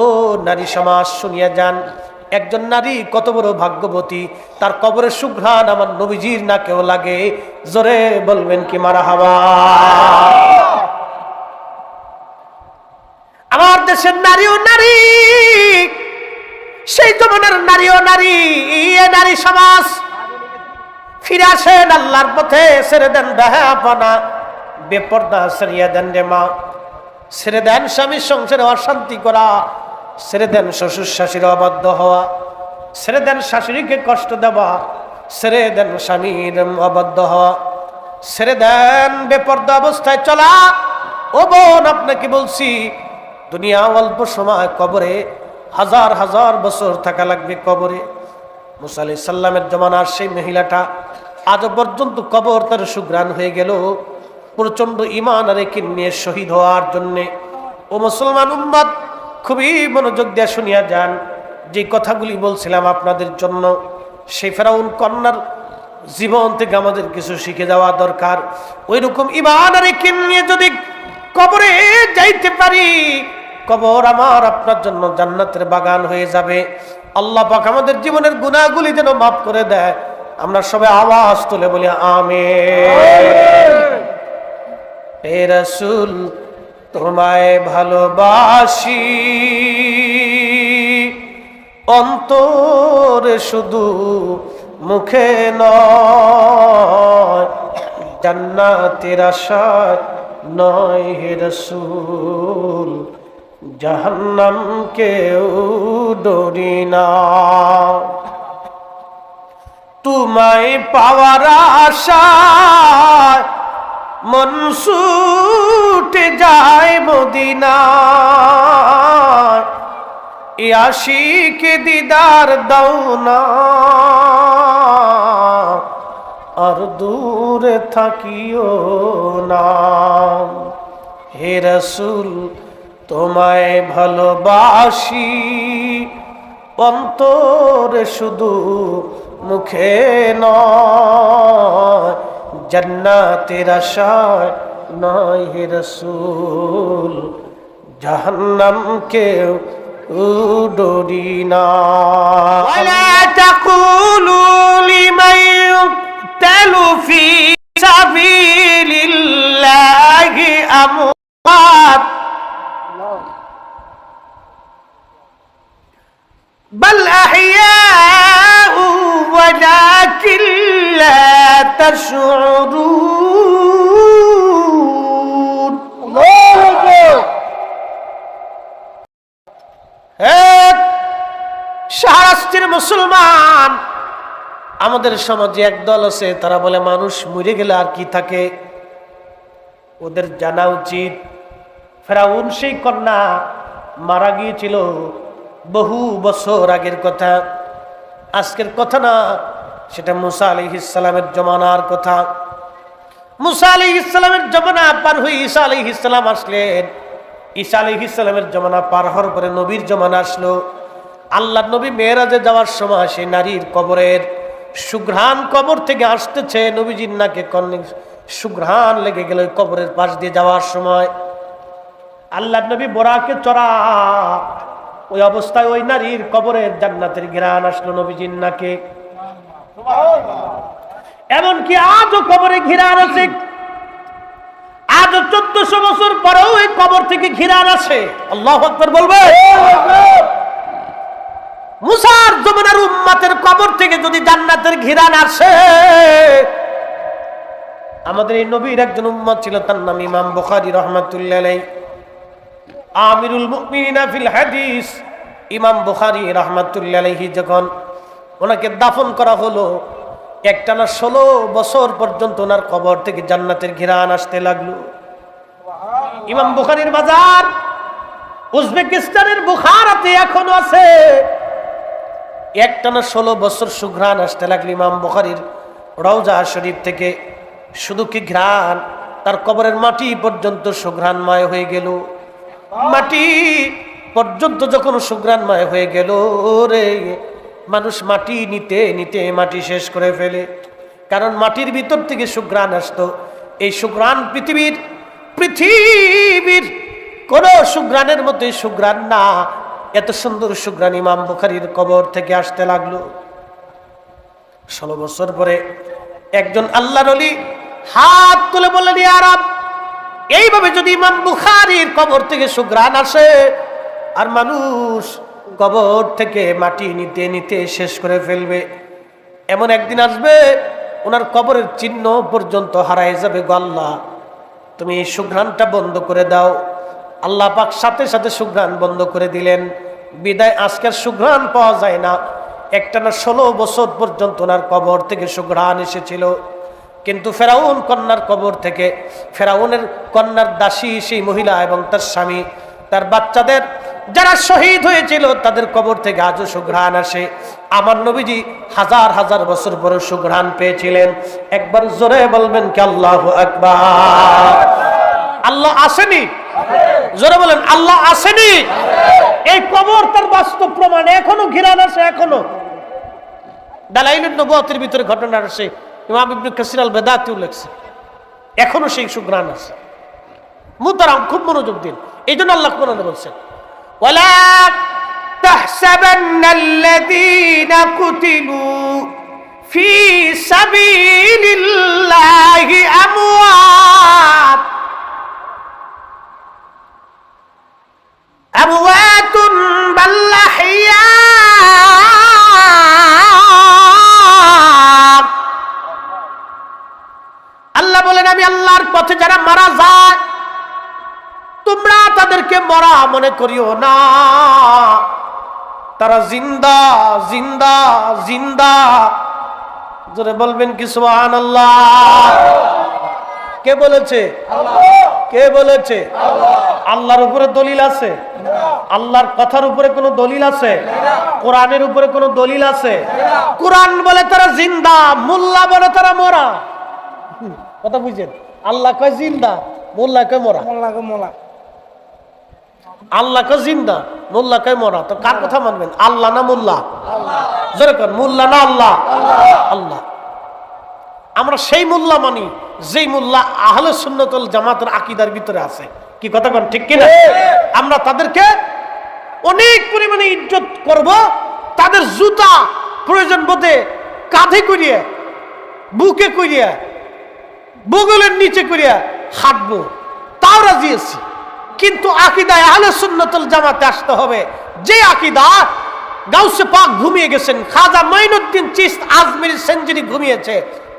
ও নারী সমাজ, শুনিয়া যান, একজন নারী কত বড় ভাগ্যবতী, তার কবরের সুঘ্রাণ আমার নবীজির না কেউ লাগে, জোরে বলবেন কি মারা হাওয়া আমার দেশের নারীও নারী, সেই জমানার নারীও নারী, এ নারী সমাজ, ফিরে আসেন আল্লাহর পথে, ছেড়ে দেন বেহাপনা বেপর্দা সেরিয়া দেন রে মা, ছেড়ে দেন স্বামীর সংসারে অশান্তি করা ছেড়ে দেন শ্বশুর শাশুড়ি অবাধ্য হওয়া। ছেড়ে দেন শাশুড়িকে কষ্ট দেওয়া। ছেড়ে দেন স্বামীর অবাধ্য হওয়া। ছেড়ে দেন বেপর্দা অবস্থায় চলা। ও বোন আপনাকে বলছি? দুনিয়া অল্প সময় কবরে, হাজার হাজার বছর থাকা লাগবে কবরে। মুসা আলি সাল্লামের জমানার সেই মহিলাটা আজও পর্যন্ত কবর তার সুগ্রাণ হয়ে গেল। প্রচণ্ড ইমান আর নিয়ে শহীদ হওয়ার জন্যে। ও মুসলমান উম্মত খুবই মনোযোগ দিয়ে শুনিয়া যান। যে কথাগুলি বলছিলাম আপনাদের জন্য সেই ফেরাউন কন্যার জীবন থেকে আমাদের কিছু শিখে যাওয়া দরকার। ওই রকম ইমান আর নিয়ে যদি কবরে যাইতে পারি কবর আমার আপনার জন্য জান্নাতের বাগান হয়ে যাবে। আল্লাহ পাক আমাদের জীবনের গুণাগুলি যেন মাফ করে দেয়। আমরা সবাই আওয়াজ তুলে বলি আমে রসুল তোমায় ভালোবাসি। অন্তরে শুধু মুখে নয়, জান্নাতের আশায় নয় হে রসুল জাহান্নাম কেউ ডরি না। তোমায় পাওয়ার আশায় মন ছুটে যায় মদিনা এ আশিকে দিদার দাও না। আর দূরে থাকিও না। হে রসুল, তোমায় ভালোবাসি। অন্তরে শুধু মুখে নয়। জান্নাতের আশায় নয় হে রসুল জাহান্নাম কেউ ডরি না ولا تقولوا لمن يقتل في سبيل الله أموات بل أحياء ولكن لا تشعرون সারাস্ত্রীর মুসলমান আমাদের সমাজে একদল আছে তারা বলে মানুষ মরে গেলে আর কি থাকে ওদের জানা উচিত ফেরাউন সেই কন্যা মারা গিয়েছিল বহু বছর আগের কথা আজকের কথা না সেটা মুসা আলি ইসলামের জমানার কথা। মুসা আলি ইসলামের জমানা পার হয়ে ঈসা আলি ইসলাম আসলেন। ঈসা আলি ইসলামের জমানা পার হওয়ার পরে নবীর জমানা আসলো। আল্লাহ নবী মেয়েরাজে যাওয়ার সময় সেই নারীর কবরের সুঘ্রাণ কবর থেকে আসতেছে নবীজির নাকে কন্যা সুঘ্রাণ লেগে গেল কবরের পাশ দিয়ে যাওয়ার সময়। আল্লাহ নবী বোরাকে চড়া। ওই অবস্থায় ওই নারীর কবরের জান্নাতের ঘেরান আসলো নবীজির নাকে। এমনকি আজও কবরে ঘিরান আছে আজ চোদ্দশো বছর পরেও ওই কবর থেকে ঘিরান আছে আল্লাহ বলবে। মুসার জমানার উম্মাতের কবর থেকে যদি জান্নাতের ঘিরান আসে, আমাদের এই নবীর একজন উম্মত ছিল, তার নাম ইমাম বুখারী রহমাতুল্লাহ আমিরুল মুমিনিনা ফিল হাদিস। ইমাম বুখারী রহমাতুল্লাহ যখন ওনাকে দাফন করা হলো। একটানা ষোলো বছর পর্যন্ত ওনার কবর থেকে জান্নাতের ঘিরান আসতে লাগল। ইমাম বুখারীর বাজার, উজবেকিস্তানের বুখারাতে এখনও আছে। একটানা ষোলো বছর সুঘ্রাণ আসতে লাগল ইমাম বুখারীর রওজা শরীফ থেকে। শুধু কি ঘ্রাণ? তার কবরের মাটি পর্যন্ত সুঘ্রাণময় হয়ে গেল। মাটি পর্যন্ত যখন সুঘ্রাণময় হয়ে গেল রে মানুষ মাটি নিতে নিতে মাটি শেষ করে ফেলে। কারণ মাটির ভিতর থেকে সুঘ্রাণ আসতো। এই সুঘ্রাণ পৃথিবীর পৃথিবীর কোন সুঘ্রাণের মধ্যে সুঘ্রাণ না। এত সুন্দর সুগ্রান ইমাম বুখারির কবর থেকে আসতে লাগল। ষোলো বছর পরে একজন আল্লাহর অলি হাত তুলে বললেন আরাম এইভাবে যদি ইমাম বুখারির কবর থেকে সুগ্রান আসে, আর মানুষ কবর থেকে মাটি নিতে নিতে শেষ করে ফেলবে। এমন একদিন আসবে, ওনার কবরের চিহ্ন পর্যন্ত হারাই যাবে গল্লা তুমি এই সুঘ্রাণটা বন্ধ করে দাও। আল্লাহ পাক সাথে সাথে সুঘ্রাণ বন্ধ করে দিলেন। বিদায় আজকের সুঘ্রাণ পাওয়া যায় না। একটা না ষোলো বছর পর্যন্ত ওনার কবর থেকে সুঘ্রাণ এসেছিল। কিন্তু ফেরাউন কন্যার কবর থেকে, ফেরাউনের কন্যার দাসী সেই মহিলা এবং তার স্বামী, তার বাচ্চাদের যারা শহীদ হয়েছিল, তাদের কবর থেকে আজও সুঘ্রাণ আসে। আমার নবীজি হাজার হাজার বছর পরে সুঘ্রাণ পেয়েছিলেন। একবার জোরে বলবেন কি আল্লাহ আকবার। আল্লাহ আসেনি? জোরে বলেন, আল্লাহ আসেনি? এই কবর তার বাস্তব প্রমাণ এখনও ঘিরান আসে, এখনও। দালাইলের নবতের ভিতরে ঘটনা আসে। ইমাম ইবনে কাসির আল এখনও সেই সুগ্রাণ আছে মুতারাম, খুব মনোযোগ দিন। এই জন্য আল্লাহ কোরআনে বলছেন ওয়ালা তাহসাবান্না আল্লাযীনা কুতিলু ফি সাবিলিল্লাহি আমওয়াত أموات بل أحياء আল্লাহ বলেন আমি আল্লাহর পথে যারা মারা যায় তোমরা তাদেরকে মরা মনে করিও না। তারা জিন্দা জিন্দা জিন্দা। জোরে বলবেন কি সুবহান কে বলেছে? কে বলেছে? আল্লাহর উপরে দলিল আছে? আল্লাহর কথার উপরে কোনো দলিল আছে? কোরআনের উপরে কোনো দলিল আছে? কোরআন বলে তারা জিন্দা, মোল্লা বলে তারা মরা। কথা বুঝছেন? আল্লাহ কয় জিন্দা, মোল্লা কয় মরা। আল্লাহ কয় জিন্দা মোল্লা কয় মরা। তো কার কথা মানবেন? আল্লাহ না মোল্লা? যেরকম মোল্লা না আল্লাহ? আল্লাহ। আমরা সেই মোল্লা মানি যেই মোল্লা আহলে সুন্নতুল জামাতের আকিদার ভিতরে আছে। কি কথা কন ঠিক কিনা? আমরা তাদেরকে অনেক পরিমাণে ইজ্জত করব তাদের জুতা প্রয়োজন বোধে কাঁধে করিয়া বুকে করিয়া বগলের নিচে করিয়া হাঁটবো। তাও রাজি আছি। কিন্তু আকিদায় আহলে সুন্নতুল জামাতে আসতে হবে। যে আকিদা, গাউসে পাক ঘুমিয়ে গেছেন। খাজা মাইনুদ্দিন চিস্ত আজমির সেঞ্চুরি ঘুমিয়েছে।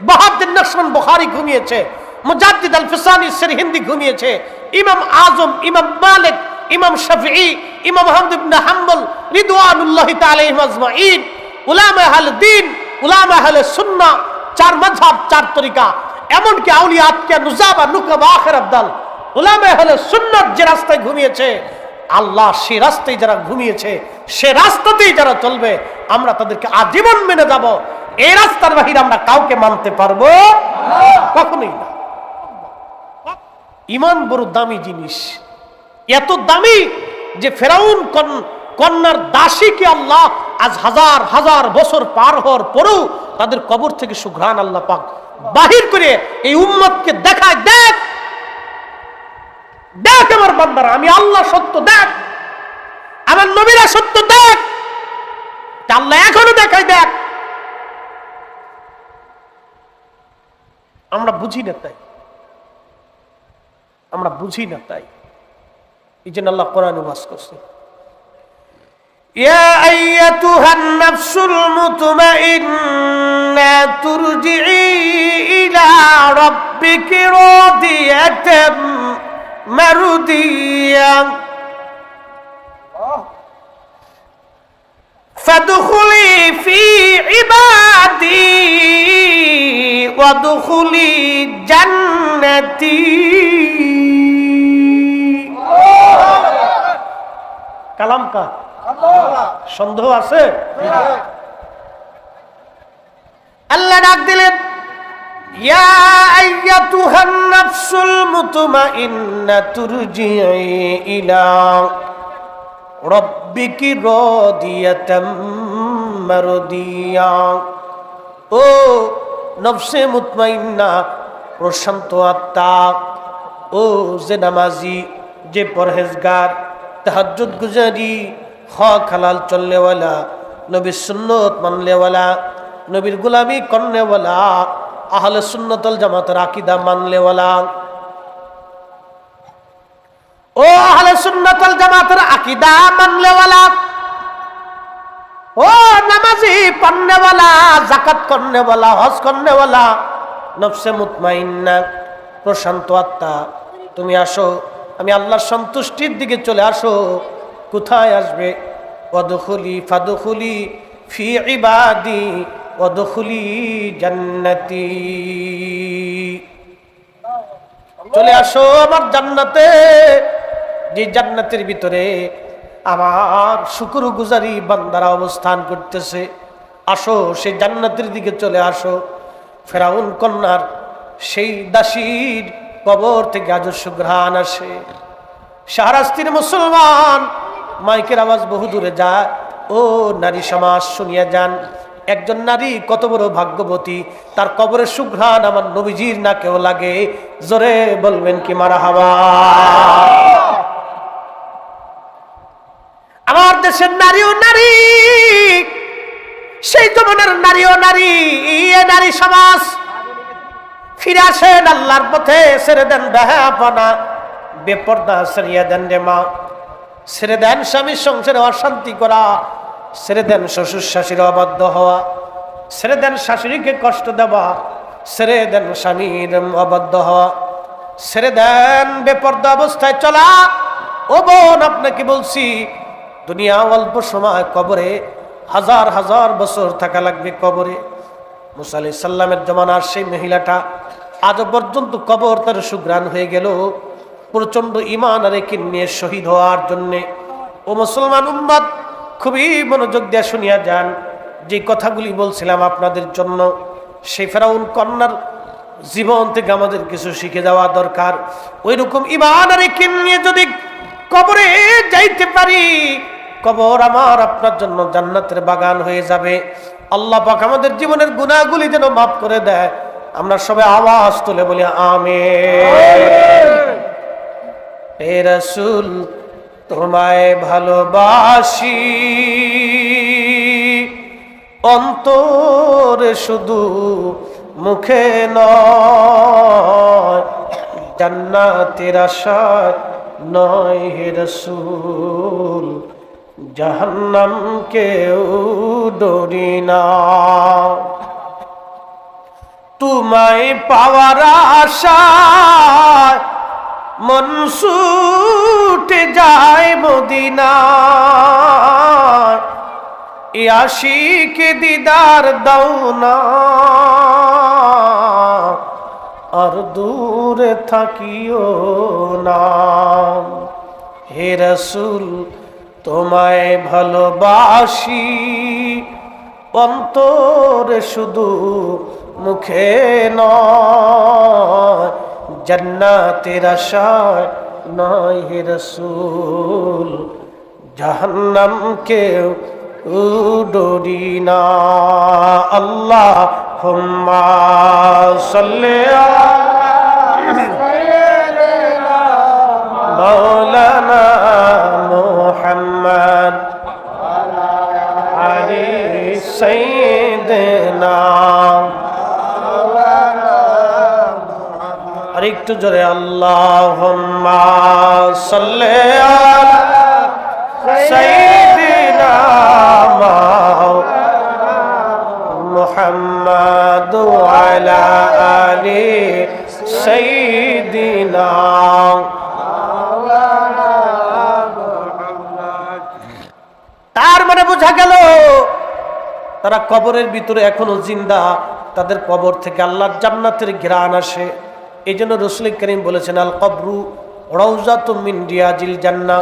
বাহাদ্দিন নকশমান বুখারী ঘুমিয়েছে। মুজাদ্দিদ আল ফিসানি হিন্দি ঘুমিয়েছে। ইমাম আজম, ইমাম মালিক, ইমাম শাফিঈ, ইমাম আহমদ ইবনে হাম্বল রিদওয়ানুল্লাহি তাআলা আজমাইন উলামা আহলে দ্বীন উলামা আহলে সুন্নাহ, চার মাযহাব, চার তরিকা। এমনকি আউলিয়া আতকিয়া নুজাবা, নুকাবা আখির আবদাল সুন্নাত যে রাস্তায় ঘুমিয়েছে, আল্লাহ সে রাস্তায় যারা ঘুমিয়েছে, সে রাস্তাতেই যারা চলবে, আমরা তাদেরকে আজীবন মেনে যাব। এই রাস্তার বাহিরে আমরা কাউকে মানতে পারব কখনোই না। ইমান বড় দামি জিনিস। এত দামি যে ফেরাউন কন- কন্যার দাসীকে আল্লাহ আজ হাজার হাজার বছর পার হওয়ার পরেও তাদের কবর থেকে সুঘ্রাণ আল্লাহ পাক বাহির করে এই উম্মতকে দেখায়, দেখ দেখ আমার বান্দারা আমি আল্লাহ সত্য দেখ আমার নবীরা সত্য দেখ তা আল্লাহ এখনো দেখায় দেখ আমরা বুঝি না তাই আমরা বুঝি না তাই এই জন্য আল্লাহ কোরআন বাস করছে يا أيتها النفس المطمئنة ترجعي إلى ربك راضية مرضية فادخلي في عبادي وادخلي جنتي কালাম কা সন্দেহ আছে আল্লাহ ডাক দিলেন ইয়া আইয়াতুহান নাফসুল মুতমাইন্না তুরজিই ইলা রব্বিকি রাদিয়াতাম মারদিয়া। ও নফসে মুতমাইন্না, প্রশান্ত আত্মা, ও যে নামাজি, যে পরহেজগার, তাহাজ্জুদ গুজারি, হক হালাল চলনেওয়ালা নবীর সুন্নত মানলেওয়ালা, নবীর গুলামি করনেওয়ালা আহলে সুন্নতল জামাতের আকিদা মানলেওয়ালা ও আহলে সুন্নতল জামাতের আকিদা মানলেওয়ালা ও নামাজি পড়নেওয়ালা জাকাত করনেওয়ালা হজ করনেওয়ালা নফসে মুতমাইন্না, প্রশান্ত আত্মা, তুমি আসো, আমি আল্লাহর সন্তুষ্টির দিকে চলে আসো। কোথায় আসবে? অদখুলি ফাদুখুলি ফি ইবাদি অদখুলি জান্নাতি। চলে আসো আমার জান্নাতে, যে জান্নাতের ভিতরে আমার শুকুর গুজারি বান্দারা অবস্থান করতেছে। আসো সেই জান্নাতের দিকে চলে আসো। ফেরাউন কন্যার সেই দাসীর কবর থেকে আজস্ব ঘ্রাণ আসে। শাহরাস্তির মুসলমান, মাইকের আওয়াজ বহু দূরে যায়। ও নারী সমাজ, শুনিয়া যান। একজন নারী কত বড় ভাগ্যবতী, তার কবরের সুঘ্রাণ আমার নবীজির না কেউ লাগে। জোরে বলবেন কি মারা হাওয়া আমার দেশের নারী ও নারী, সেই জমানার নারী ও নারী, এ নারী সমাজ। ফিরে আসেন আল্লাহর পথে, ছেড়ে দেন বেহাপনা বেপর্দা সেরিয়া দেন রে মা। ছেড়ে দেন স্বামীর সংসারে অশান্তি করা ছেড়ে দেন শ্বশুর শাশুড়ি অবাধ্য হওয়া। ছেড়ে দেন শাশুড়িকে কষ্ট দেওয়া। ছেড়ে দেন স্বামীর অবাধ্য হওয়া। ছেড়ে দেন বেপর্দা অবস্থায় চলা। ও বোন, আপনাকে বলছি, দুনিয়া অল্প সময় কবরে হাজার হাজার বছর থাকা লাগবে কবরে। মুসা আলি সাল্লামের জমানার সেই মহিলাটা আজও পর্যন্ত কবর তার সুগ্রাণ হয়ে গেল। প্রচণ্ড ইমান আর নিয়ে শহীদ হওয়ার জন্যে। ও মুসলমান উম্মাদ খুবই মনোযোগ দিয়ে শুনিয়া যান। যে কথাগুলি বলছিলাম আপনাদের জন্য সেই ফেরাউন কন্যার জীবন থেকে আমাদের কিছু শিখে যাওয়া দরকার। ওই রকম ইমান আর নিয়ে যদি কবরে যাইতে পারি কবর আমার আপনার জন্য জান্নাতের বাগান হয়ে যাবে। আল্লাহ পাক আমাদের জীবনের গুণাগুলি যেন মাফ করে দেয়। আমরা সবাই আওয়াজ তুলে বলি আমে রসুল তোমায় ভালোবাসি। অন্তরে শুধু মুখে নয়, জান্নাতের আশায় নয় হে রসুল কেউ ডরি না। তোমায় পাওয়ার আশায় মন ছুটে যায় মদিনা আশিকে দিদার দাও না। আর দূরে থাকিও না। হে রসুল, তোমায় ভালোবাসি। অন্তরে শুধু মুখে নয় জান্নাতের আশায় নয় হে রসুল, জাহান্নামকেও ডরি না। আল্লাহ হুম্মা সাল্লে মৌলানা মোহাম্মদ আলী সৈদনা একটু জোরে আল্লাহ মুহাম্মদ আলা তার মানে বোঝা গেল, তারা কবরের ভিতরে এখনও জিন্দা, তাদের কবর থেকে আল্লাহর জান্নাতের ঘেরান আসে। এই জন্য রসুল করিম বলেছেন, আল কবরু রৌজা তুমিন রিয়াজিল জান্না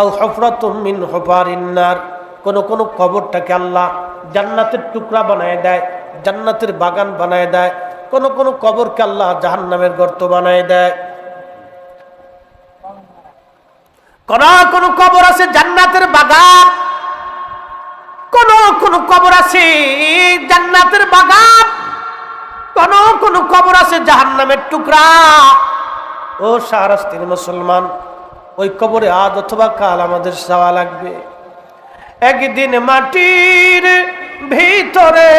আউ হফরা তুমিন হফারিন্নার কোনো কোনো কবরটাকে আল্লাহ জান্নাতের টুকরা বানায় দেয়, জান্নাতের বাগান বানায় দেয়। কোনো কোনো কবরকে আল্লাহ জাহান্নামের গর্ত বানায় দেয়। কোন কোন কবর আছে জান্নাতের বাগান, কোন কোন কবর আছে জান্নাতের বাগান। কোন কোন কবর আছে জাহান্নামের টুকরা। ও সারাস্তির মুসলমান, ওই কবরে আজ অথবা কাল আমাদের যাওয়া লাগবে। একদিন মাটির ভিতরে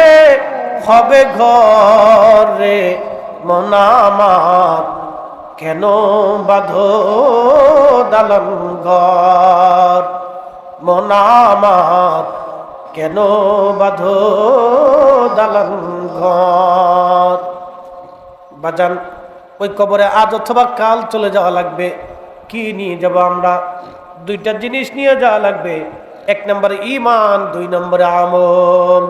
হবে ঘরে মনামার কেন বাঁধো দালান ঘর? মনামার কেন বাধ দালান ঘর? বাজান, ওই কবরে আজ অথবা কাল চলে যাওয়া লাগবে। কি নিয়ে যাব আমরা? দুইটা জিনিস নিয়ে যাওয়া লাগবে। এক নম্বরে ইমান দুই নম্বরে আমল।